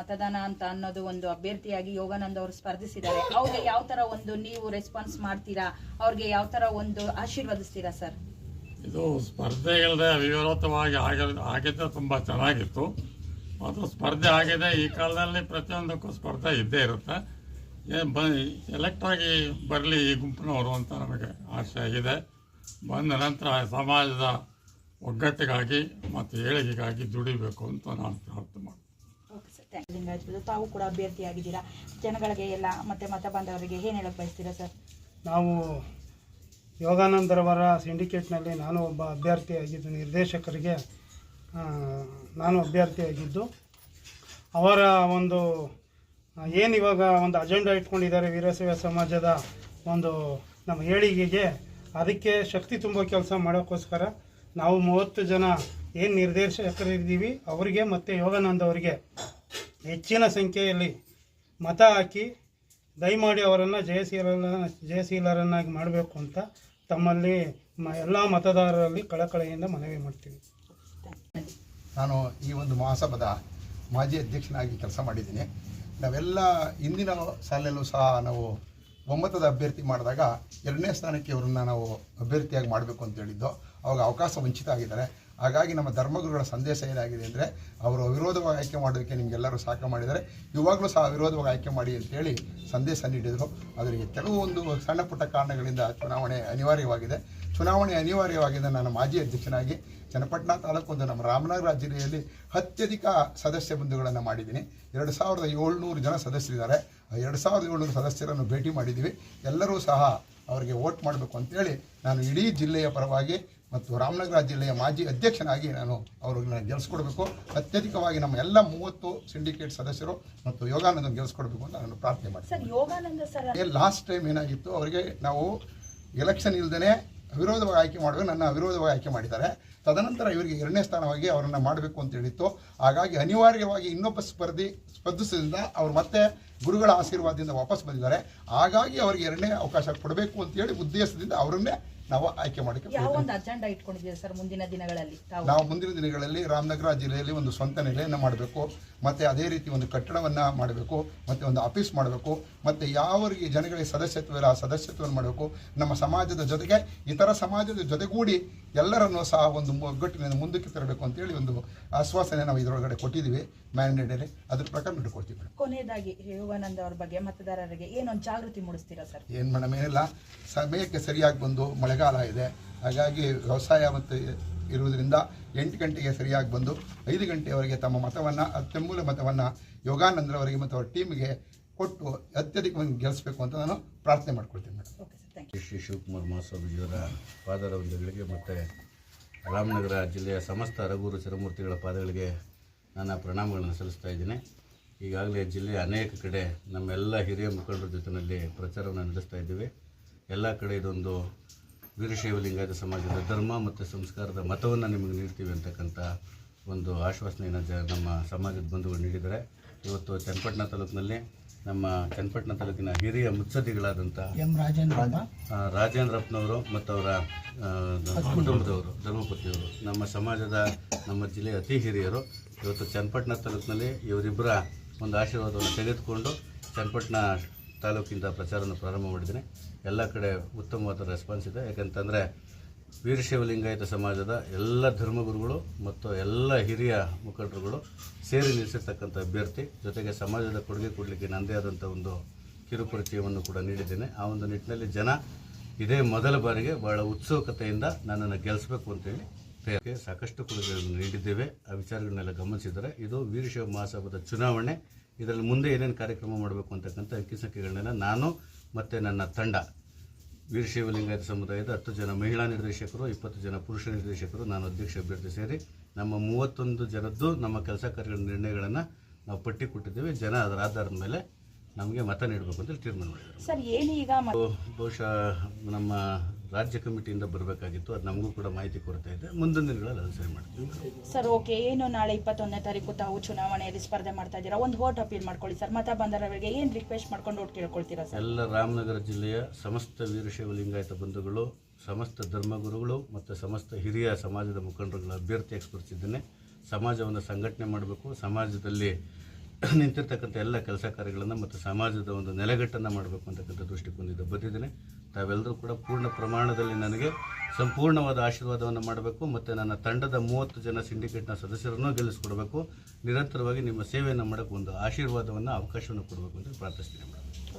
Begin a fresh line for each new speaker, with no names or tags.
ಮತದಾನ ಅಂತ ಅನ್ನೋದು ಒಂದು ಅಭ್ಯರ್ಥಿಯಾಗಿ ಯೋಗಾನಂದ್ ಅವರು ಸ್ಪರ್ಧಿಸಿದ್ದಾರೆ. ಅವ್ರಿಗೆ ಯಾವ ತರ ಒಂದು ನೀವು ರೆಸ್ಪಾನ್ಸ್ ಮಾಡ್ತೀರಾ? ಅವ್ರಿಗೆ ಯಾವ ತರ ಒಂದು ಆಶೀರ್ವದಿಸ್ತೀರಾ ಸರ್?
ಇದು ಸ್ಪರ್ಧೆ ಇಲ್ಲದೆ ಅವಿರೋಧವಾಗಿ ಆಗಿದ್ದ ತುಂಬಾ ಚೆನ್ನಾಗಿತ್ತು. ಮತ್ತು ಸ್ಪರ್ಧೆ ಆಗಿದೆ ಈ ಕಾಲದಲ್ಲಿ ಪ್ರತಿಯೊಂದಕ್ಕೂ ಸ್ಪರ್ಧೆ ಇದ್ದೇ ಇರುತ್ತೆ. ಎಲೆಕ್ಟ್ ಆಗಿ ಬರಲಿ ಈ ಗುಂಪಿನವರು ಅಂತ ನಮಗೆ ಆಸೆ ಆಗಿದೆ. ಬಂದ ನಂತರ ಸಮಾಜದ ಒಗ್ಗಟ್ಟಿಗಾಗಿ ಮತ್ತು ಏಳಿಗೆಗಾಗಿ ದುಡಿಬೇಕು ಅಂತ ನಾನು ಪ್ರಾರ್ಥನೆ ಮಾಡ್ತೀನಿ.
ಲಿಂಗಾಯತ ತಾವು ಕೂಡ ಅಭ್ಯರ್ಥಿಯಾಗಿದ್ದೀರಾ? ಜನಗಳಿಗೆ ಎಲ್ಲ ಮತ್ತೆ ಮತ ಬಾಂಧವರಿಗೆ ಏನು ಹೇಳಕ್ ಬಯಸ್ತೀರಾ ಸರ್?
ನಾವು ಯೋಗಾನಂದರವರ ಸಿಂಡಿಕೇಟ್ನಲ್ಲಿ ನಾನು ಒಬ್ಬ ಅಭ್ಯರ್ಥಿಯಾಗಿದ್ದು, ನಿರ್ದೇಶಕರಿಗೆ ನಾನು ಅಭ್ಯರ್ಥಿಯಾಗಿದ್ದು. ಅವರ ಒಂದು ಏನು ಇವಾಗ ಒಂದು ಅಜೆಂಡಾ ಇಟ್ಕೊಂಡಿದ್ದಾರೆ ವೀರಶೈವ ಸಮಾಜದ ಒಂದು ನಮ್ಮ ಏಳಿಗೆಗೆ, ಅದಕ್ಕೆ ಶಕ್ತಿ ತುಂಬೋ ಕೆಲಸ ಮಾಡೋಕ್ಕೋಸ್ಕರ ನಾವು ಮೂವತ್ತು ಜನ ಏನು ನಿರ್ದೇಶಕರಿದ್ದೀವಿ, ಅವರಿಗೆ ಮತ್ತು ಯೋಗಾನಂದ ಅವರಿಗೆ ಹೆಚ್ಚಿನ ಸಂಖ್ಯೆಯಲ್ಲಿ ಮತ ಹಾಕಿ ದಯಮಾಡಿ ಅವರನ್ನು ಜಯಶೀಲ ಜಯಶೀಲರನ್ನಾಗಿ ಮಾಡಬೇಕು ಅಂತ ತಮ್ಮಲ್ಲಿ ಮ ಎಲ್ಲ ಮತದಾರರಲ್ಲಿ ಕಳಕಳಿಯಿಂದ ಮನವಿ ಮಾಡ್ತೀವಿ.
ನಾನು ಈ ಒಂದು ಮಹಾಸಭಾದ ಮಾಜಿ ಅಧ್ಯಕ್ಷನಾಗಿ ಕೆಲಸ ಮಾಡಿದ್ದೀನಿ. ನಾವೆಲ್ಲ ಹಿಂದಿನ ಸಾಲಲ್ಲೂ ಸಹ ನಾವು ಒಮ್ಮತದ ಅಭ್ಯರ್ಥಿ ಮಾಡಿದಾಗ ಎರಡನೇ ಸ್ಥಾನಕ್ಕೆ ಅವರನ್ನು ನಾವು ಅಭ್ಯರ್ಥಿಯಾಗಿ ಮಾಡಬೇಕು ಅಂತ ಹೇಳಿದ್ದು. ಅವಾಗ ಅವಕಾಶ ವಂಚಿತ ಆಗಿದ್ದಾರೆ ಹಾಗಾಗಿ ನಮ್ಮ ಧರ್ಮಗುರುಗಳ ಸಂದೇಶ ಏನಾಗಿದೆ ಅಂದರೆ, ಅವರು ಅವಿರೋಧವಾಗಿ ಆಯ್ಕೆ ಮಾಡೋದಕ್ಕೆ ನಿಮಗೆಲ್ಲರೂ ಸಾಕ ಮಾಡಿದ್ದಾರೆ. ಇವಾಗಲೂ ಸಹ ಅವಿರೋಧವಾಗಿ ಆಯ್ಕೆ ಮಾಡಿ ಅಂತೇಳಿ ಸಂದೇಶ ನೀಡಿದರು. ಅದರಿಗೆ ಕೆಲವೊಂದು ಸಣ್ಣ ಪುಟ್ಟ ಕಾರಣಗಳಿಂದ ಚುನಾವಣೆ ಅನಿವಾರ್ಯವಾಗಿದೆ. ಚುನಾವಣೆ ಅನಿವಾರ್ಯವಾಗಿದೆ ನಾನು ಮಾಜಿ ಅಧ್ಯಕ್ಷನಾಗಿ ಚನ್ನಪಟ್ಟಣ ತಾಲೂಕು ಒಂದು ನಮ್ಮ ರಾಮನಗರ ಜಿಲ್ಲೆಯಲ್ಲಿ ಅತ್ಯಧಿಕ ಸದಸ್ಯ ಬಂಧುಗಳನ್ನು ಮಾಡಿದ್ದೀನಿ. ಎರಡು ಸಾವಿರದ ಏಳ್ನೂರು ಜನ ಸದಸ್ಯರಿದ್ದಾರೆ. ಎರಡು ಸಾವಿರದ ಏಳ್ನೂರು ಸದಸ್ಯರನ್ನು ಭೇಟಿ ಮಾಡಿದ್ದೀವಿ. ಎಲ್ಲರೂ ಸಹ ಅವರಿಗೆ ವೋಟ್ ಮಾಡಬೇಕು ಅಂತೇಳಿ ನಾನು ಇಡೀ ಜಿಲ್ಲೆಯ ಪರವಾಗಿ ಮತ್ತು ರಾಮನಗರ ಜಿಲ್ಲೆಯ ಮಾಜಿ ಅಧ್ಯಕ್ಷನಾಗಿ ನಾನು ಅವ್ರನ್ನ ಗೆಲ್ಸ್ಕೊಡ್ಬೇಕು. ಅತ್ಯಧಿಕವಾಗಿ ನಮ್ಮ ಎಲ್ಲ ಮೂವತ್ತು ಸಿಂಡಿಕೇಟ್ ಸದಸ್ಯರು ಮತ್ತು ಯೋಗಾನಂದ ಗೆಲ್ಸ್ಕೊಡ್ಬೇಕು ಅಂತ ನಾನು ಪ್ರಾರ್ಥನೆ ಮಾಡ್ತೀನಿ.
Sir Yogananda sir.
Last time ಏನಾಗಿತ್ತು ಅವರಿಗೆ ನಾವು ಎಲೆಕ್ಷನ್ ಇಲ್ದೇ ಅವಿರೋಧವಾಗಿ ಆಯ್ಕೆ ಮಾಡುವ ನನ್ನ ಅವಿರೋಧವಾಗಿ ಆಯ್ಕೆ ಮಾಡಿದ್ದಾರೆ. ತದನಂತರ ಇವರಿಗೆ ಎರಡನೇ ಸ್ಥಾನವಾಗಿ ಅವರನ್ನು ಮಾಡಬೇಕು ಅಂತ ಹೇಳಿತ್ತು. ಹಾಗಾಗಿ ಅನಿವಾರ್ಯವಾಗಿ ಇನ್ನೊಬ್ಬ ಸ್ಪರ್ಧಿ ಸ್ಪರ್ಧಿಸಿದ್ರಿಂದ ಅವ್ರು ಮತ್ತೆ ಗುರುಗಳ ಆಶೀರ್ವಾದದಿಂದ ವಾಪಸ್ ಬಂದಿದ್ದಾರೆ. ಹಾಗಾಗಿ ಅವರಿಗೆ ಎರಡನೇ ಅವಕಾಶ ಕೊಡಬೇಕು ಅಂತ ಹೇಳಿ ಉದ್ದೇಶದಿಂದ ಅವರನ್ನೇ ನಾವು ಆಯ್ಕೆ ಮಾಡಿ
ಯಾವ ಒಂದು ಅಜೆಂಡಾ ಇಟ್ಕೊಂಡಿದ್ದೀರಾ ಸರ್ ಮುಂದಿನ ದಿನಗಳಲ್ಲಿ
ನಾವು ಮುಂದಿನ ದಿನಗಳಲ್ಲಿ ರಾಮನಗರ ಜಿಲ್ಲೆಯಲ್ಲಿ ಒಂದು ಸ್ವಂತ ನೆಲೆಯನ್ನು ಮಾಡಬೇಕು ಮತ್ತೆ ಅದೇ ರೀತಿ ಒಂದು ಕಟ್ಟಡವನ್ನು ಮಾಡಬೇಕು ಮತ್ತೆ ಒಂದು ಆಫೀಸ್ ಮಾಡಬೇಕು ಮತ್ತೆ ಯಾವರಿಗೆ ಜನಗಳಿಗೆ ಸದಸ್ಯತ್ವ ಇಲ್ಲ ಆ ಸದಸ್ಯತ್ವವನ್ನು ಮಾಡಬೇಕು. ನಮ್ಮ ಸಮಾಜದ ಜೊತೆಗೆ ಇತರ ಸಮಾಜದ ಜೊತೆಗೂಡಿ ಎಲ್ಲರನ್ನೂ ಸಹ ಒಂದು ಒಗ್ಗಟ್ಟಿನಿಂದ ಮುಂದಕ್ಕೆ ತರಬೇಕು ಅಂತೇಳಿ ಒಂದು ಆಶ್ವಾಸನೆ ನಾವು ಇದರೊಳಗಡೆ ಕೊಟ್ಟಿದ್ದೀವಿ. ಮ್ಯಾಂಡೇಟಲ್ಲಿ ಅದ್ರ ಪ್ರಕಾರ ನಡ್ಕೊಳ್ತೀವಿ. ಮೇಡಮ್
ಕೊನೆಯದಾಗಿ ಯೋಗಾನಂದ ಅವ್ರ ಬಗ್ಗೆ ಮತದಾರರಿಗೆ ಏನೊಂದು ಜಾಗೃತಿ ಮೂಡಿಸ್ತೀರಾ ಸರ್?
ಏನು ಮೇಡಮ್ ಏನಿಲ್ಲ. ಸಮಯಕ್ಕೆ ಸರಿಯಾಗಿ ಬಂದು ಮಳೆಗಾಲ ಇದೆ. ಹಾಗಾಗಿ ವ್ಯವಸಾಯ ಮತ್ತು ಇರುವುದರಿಂದ ಎಂಟು ಗಂಟೆಗೆ ಸರಿಯಾಗಿ ಬಂದು ಐದು ಗಂಟೆಯವರೆಗೆ ತಮ್ಮ ಮತವನ್ನು ಅತ್ಯಮೂಲ ಮತವನ್ನು ಯೋಗಾನಂದರವರಿಗೆ ಮತ್ತು ಅವರ ಟೀಮ್ಗೆ ಕೊಟ್ಟು ಅತ್ಯಧಿಕವಾಗಿ ಗೆಲ್ಲಿಸಬೇಕು ಅಂತ ನಾನು ಪ್ರಾರ್ಥನೆ ಮಾಡ್ಕೊಳ್ತೀನಿ madam.
Okay sir thank you
Shri Shivakumar ಮಹಾಸ್ವಾಮೀಜಿಯವರ ಪಾದರವಂದಗಳಿಗೆ ಮತ್ತು ರಾಮನಗರ ಜಿಲ್ಲೆಯ ಸಮಸ್ತ ರಘುರು ಚಿರಮೂರ್ತಿಗಳ ಪಾದಗಳಿಗೆ ನನ್ನ ಪ್ರಣಾಮಗಳನ್ನು ಸಲ್ಲಿಸ್ತಾ ಇದ್ದೀನಿ. ಈಗಾಗಲೇ ಜಿಲ್ಲೆಯ ಅನೇಕ ಕಡೆ ನಮ್ಮೆಲ್ಲ ಹಿರಿಯ ಮುಖಂಡರ ಜೊತೆಯಲ್ಲಿ ಪ್ರಚಾರವನ್ನು ನಡೆಸ್ತಾ ಇದ್ದೀವಿ. ಎಲ್ಲ ಕಡೆ ಇದೊಂದು ವೀರಶೈವ ಲಿಂಗಾಯತ ಸಮಾಜದ ಧರ್ಮ ಮತ್ತು ಸಂಸ್ಕಾರದ ಮತವನ್ನು ನಿಮಗೆ ನೀಡ್ತೀವಿ ಅಂತಕ್ಕಂಥ ಒಂದು ಆಶ್ವಾಸನೆಯನ್ನು ಜ ನಮ್ಮ ಸಮಾಜದ ಬಂಧುಗಳು ನೀಡಿದ್ದಾರೆ. ಇವತ್ತು ಚನ್ನಪಟ್ಟಣ ತಾಲೂಕಿನಲ್ಲಿ ನಮ್ಮ ಚನ್ನಪಟ್ಟಣ ತಾಲೂಕಿನ ಹಿರಿಯ ಮುತ್ಸದ್ದಿಗಳಾದಂಥ
ಎಂ ರಾಜೇಂದ್ರ
ರಾಜೇಂದ್ರಪ್ಪನವರು ಮತ್ತು ಅವರ ಕುಟುಂಬದವರು ಧರ್ಮಪತಿಯವರು ನಮ್ಮ ಸಮಾಜದ ನಮ್ಮ ಜಿಲ್ಲೆಯ ಅತಿ ಹಿರಿಯರು. ಇವತ್ತು ಚನ್ನಪಟ್ಟಣ ತಾಲೂಕಿನಲ್ಲಿ ಇವರಿಬ್ಬರ ಒಂದು ಆಶೀರ್ವಾದವನ್ನು ತೆಗೆದುಕೊಂಡು ಚನ್ನಪಟ್ಟಣ ತಾಲೂಕಿಂದ ಪ್ರಚಾರವನ್ನು ಪ್ರಾರಂಭ ಮಾಡಿದ್ದೀನಿ. ಎಲ್ಲ ಕಡೆ ಉತ್ತಮವಾದ ರೆಸ್ಪಾನ್ಸ್ ಇದೆ. ಯಾಕಂತಂದರೆ ವೀರಶೈವ ಲಿಂಗಾಯತ ಸಮಾಜದ ಎಲ್ಲ ಧರ್ಮಗುರುಗಳು ಮತ್ತು ಎಲ್ಲ ಹಿರಿಯ ಮುಖಂಡರುಗಳು ಸೇರಿ ನಿಲ್ಲಿಸಿರ್ತಕ್ಕಂಥ ಅಭ್ಯರ್ಥಿ, ಜೊತೆಗೆ ಸಮಾಜದ ಕೊಡುಗೆ ಕೊಡಲಿಕ್ಕೆ ನನ್ನದೇ ಆದಂಥ ಒಂದು ಕಿರುಪರಿಚಯವನ್ನು ಕೂಡ ನೀಡಿದ್ದೇನೆ. ಆ ಒಂದು ನಿಟ್ಟಿನಲ್ಲಿ ಜನ ಇದೇ ಮೊದಲ ಬಾರಿಗೆ ಬಹಳ ಉತ್ಸುಕತೆಯಿಂದ ನನ್ನನ್ನು ಗೆಲ್ಲಿಸಬೇಕು ಅಂತೇಳಿ ಸಾಕಷ್ಟು ಕೊಡುಗೆಗಳನ್ನು ನೀಡಿದ್ದೇವೆ. ಆ ವಿಚಾರಗಳನ್ನೆಲ್ಲ ಗಮನಿಸಿದರೆ ಇದು ವೀರಶೈವ ಮಹಾಸಭಾದ ಚುನಾವಣೆ. ಇದರಲ್ಲಿ ಮುಂದೆ ಏನೇನು ಕಾರ್ಯಕ್ರಮ ಮಾಡಬೇಕು ಅಂತಕ್ಕಂಥ ಅಂಕಿ ಸಂಖ್ಯೆಗಳನ್ನೆಲ್ಲ ನಾನು ಮತ್ತು ನನ್ನ ತಂಡ, ವೀರಶೈವ ಲಿಂಗಾಯತ ಸಮುದಾಯದ ಹತ್ತು ಜನ ಮಹಿಳಾ ನಿರ್ದೇಶಕರು, ಇಪ್ಪತ್ತು ಜನ ಪುರುಷ ನಿರ್ದೇಶಕರು ನಾನು ಅಧ್ಯಕ್ಷ ಅಭ್ಯರ್ಥಿ ಸೇರಿ ನಮ್ಮ ಮೂವತ್ತೊಂದು ಜನದ್ದು ನಮ್ಮ ಕೆಲಸ ಕಾರ್ಯಗಳ ನಿರ್ಣಯಗಳನ್ನು ನಾವು ಪಟ್ಟಿ ಕೊಟ್ಟಿದ್ದೇವೆ ಜನ ಅದರ ಆಧಾರದ ಮೇಲೆ ನಮಗೆ ಮತ ನೀಡಬೇಕು ಅಂತ ತೀರ್ಮಾನ ಮಾಡಿದ್ದಾರೆ
ಸರ್ ಏನು ಈಗ
ಬಹುಶಃ ನಮ್ಮ ರಾಜ್ಯ ಕಮಿಟಿಯಿಂದ ಬರಬೇಕಾಗಿತ್ತು ಅದು ನಮಗೂ ಕೂಡ ಮಾಹಿತಿ ಕೊಡ್ತಾ ಇದೆ. ಮುಂದಿನ ದಿನಗಳಲ್ಲಿ ಅದು ಸರಿ ಮಾಡ್ತೀವಿ.
Sir okay. ಏನು ನಾಳೆ ಇಪ್ಪತ್ತೊಂದನೇ ತಾರೀಕು ತಾವು ಚುನಾವಣೆಯಲ್ಲಿ ಸ್ಪರ್ಧೆ ಮಾಡ್ತಾ ಇದ್ದೀರಾ? ಒಂದು ವೋಟ್ ಅಪೀಲ್ ಮಾಡ್ಕೊಳ್ಳಿ ಸರ್. ಮತ ಬಂದರವರಿಗೆ ಏನು ರಿಕ್ವೆಸ್ಟ್ ಮಾಡ್ಕೊಂಡು ಓಟ್ ಕೇಳ್ಕೊಳ್ತೀರಾ ಸರ್?
ಎಲ್ಲ ರಾಮನಗರ ಜಿಲ್ಲೆಯ ಸಮಸ್ತ ವೀರಶೈವ ಲಿಂಗಾಯತ ಬಂಧುಗಳು ಸಮಸ್ತ ಧರ್ಮಗುರುಗಳು ಮತ್ತು ಸಮಸ್ತ ಹಿರಿಯ ಸಮಾಜದ ಮುಖಂಡರುಗಳ ಅಭ್ಯರ್ಥಿಯಾಗಿ ಸ್ಪರ್ಧಿಸಿದ್ದೇನೆ. ಸಮಾಜವನ್ನು ಸಂಘಟನೆ ಮಾಡಬೇಕು. ಸಮಾಜದಲ್ಲಿ ನಿಂತಿರ್ತಕ್ಕಂಥ ಎಲ್ಲ ಕೆಲಸ ಕಾರ್ಯಗಳನ್ನು ಮತ್ತು ಸಮಾಜದ ಒಂದು ನೆಲೆಗಟ್ಟನ್ನು ಮಾಡಬೇಕು ಅಂತಕ್ಕಂಥ ದೃಷ್ಟಿಕೋನದಿಂದ ಬಂದಿದ್ದೇನೆ. ತಾವೆಲ್ಲರೂ ಕೂಡ ಪೂರ್ಣ ಪ್ರಮಾಣದಲ್ಲಿ ನನಗೆ ಸಂಪೂರ್ಣವಾದ ಆಶೀರ್ವಾದವನ್ನು ಮಾಡಬೇಕು ಮತ್ತು ನನ್ನ ತಂಡದ ಮೂವತ್ತು ಜನ ಸಿಂಡಿಕೇಟ್ನ ಸದಸ್ಯರನ್ನು ಗೆಲ್ಲಿಸ್ಕೊಡ್ಬೇಕು. ನಿರಂತರವಾಗಿ ನಿಮ್ಮ ಸೇವೆಯನ್ನು ಮಾಡೋಕ್ಕೆ ಒಂದು ಆಶೀರ್ವಾದವನ್ನು, ಅವಕಾಶವನ್ನು ಕೊಡಬೇಕು ಅಂತ ಪ್ರಾರ್ಥಿಸ್ತೀನಿ ಮೇಡಮ್.